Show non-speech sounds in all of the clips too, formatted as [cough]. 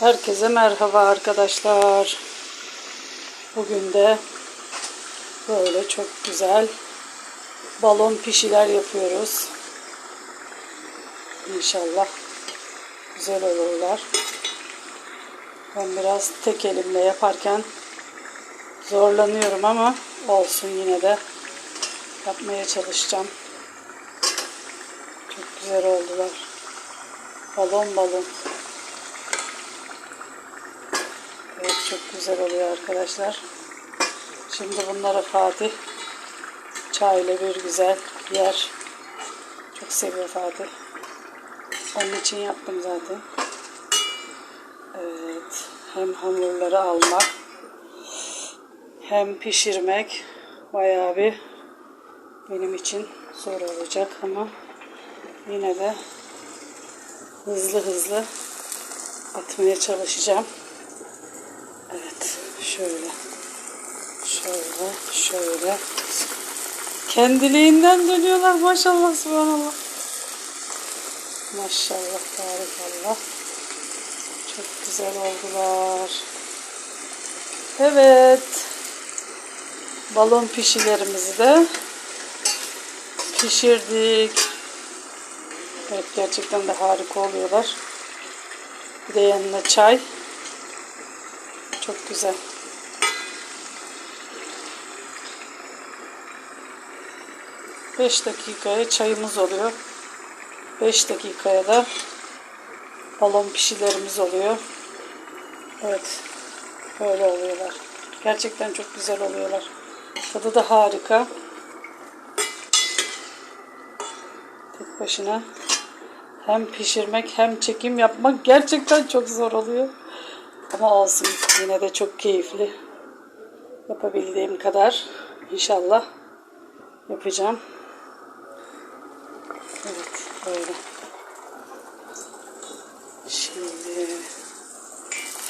Herkese merhaba arkadaşlar. Bugün de böyle çok güzel balon pişiler yapıyoruz. İnşallah güzel olurlar. Ben biraz tek elimle yaparken zorlanıyorum ama olsun yine de yapmaya çalışacağım. Çok güzel oldular. Balon balon. Evet çok güzel oluyor arkadaşlar. Şimdi bunları Fatih çayla bir güzel yer. Çok seviyor Fatih. Onun için yaptım zaten. Evet. Hem hamurları almak hem pişirmek bayağı bir benim için zor olacak ama yine de hızlı hızlı atmaya çalışacağım. Şöyle, şöyle, şöyle. Kendiliğinden dönüyorlar maşallah subhanallah. Maşallah, barikallah. Çok güzel oldular. Evet. Balon pişilerimizi de pişirdik. Evet, gerçekten de harika oluyorlar. Bir de yanına çay. Çok güzel. Beş dakikaya çayımız oluyor. Beş dakikaya da balon pişilerimiz oluyor. Evet. Böyle oluyorlar. Gerçekten çok güzel oluyorlar. Tadı da harika. Tek başına hem pişirmek hem çekim yapmak gerçekten çok zor oluyor. Ama olsun yine de çok keyifli. Yapabildiğim kadar inşallah yapacağım. Böyle. Şimdi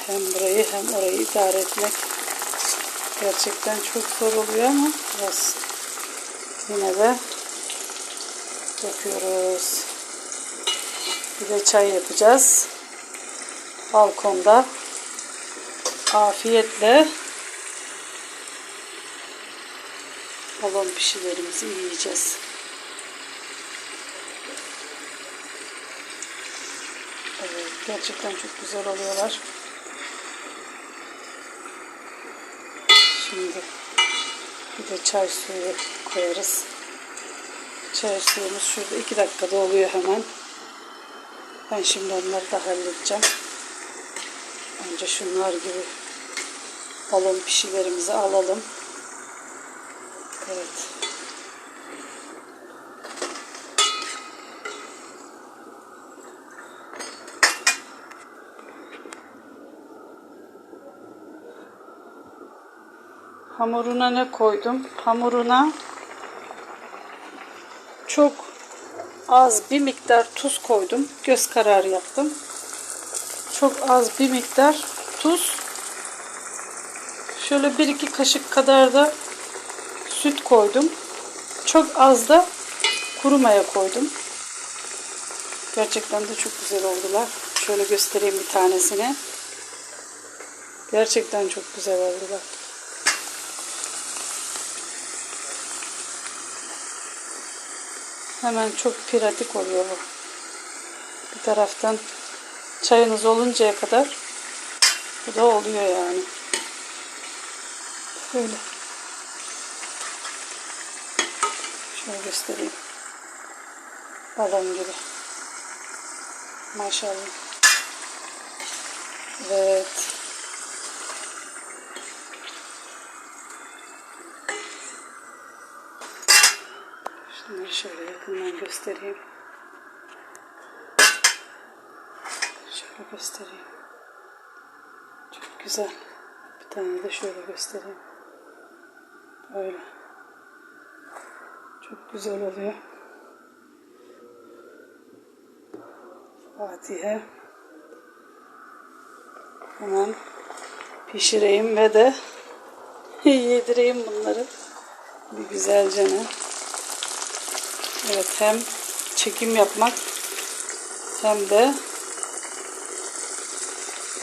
hem burayı hem orayı idare etmek gerçekten çok zor oluyor ama olsun. Yine de yapıyoruz. Bir de çay yapacağız. Balkonda afiyetle balon pişilerimizi yiyeceğiz. Evet, gerçekten çok güzel oluyorlar. Şimdi bir de çay suyu koyarız. Çay suyumuz şurada iki dakikada oluyor hemen. Ben şimdi onları da halledeceğim. Önce şunlar gibi balon pişilerimizi alalım. Evet. Hamuruna ne koydum? Hamuruna çok az bir miktar tuz koydum. Göz kararı yaptım. Çok az bir miktar tuz. Şöyle bir iki kaşık kadar da süt koydum. Çok az da kuru maya koydum. Gerçekten de çok güzel oldular. Şöyle göstereyim bir tanesini. Gerçekten çok güzel oldular. Hemen çok pratik oluyor bu. Bir taraftan çayınız oluncaya kadar bu da oluyor yani. Böyle. Şöyle göstereyim. Balon gibi. Maşallah. Evet. Şunları şöyle yakından göstereyim. Şöyle göstereyim. Çok güzel. Bir tane de şöyle göstereyim. Böyle. Çok güzel oluyor. Fatih'e hemen pişireyim ve de [laughs] yedireyim bunları. Bir güzelce ne? Evet hem çekim yapmak hem de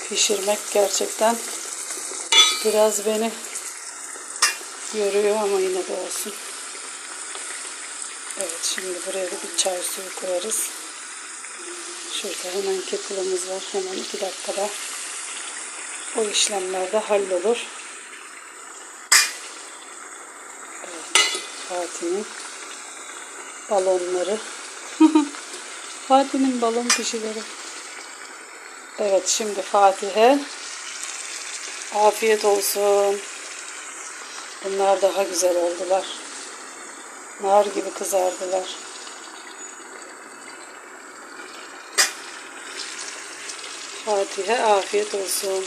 pişirmek gerçekten biraz beni yoruyor ama yine de olsun. Evet şimdi buraya da bir çay suyu koyarız. Şurada hemen kettle'ımız var. Hemen iki dakikada o işlemler de hallolur. Evet, Fatih'in balonları. [laughs] Fatih'in balon pişileri. Evet şimdi Fatih'e afiyet olsun. Bunlar daha güzel oldular. Nar gibi kızardılar. Fatih'e afiyet olsun.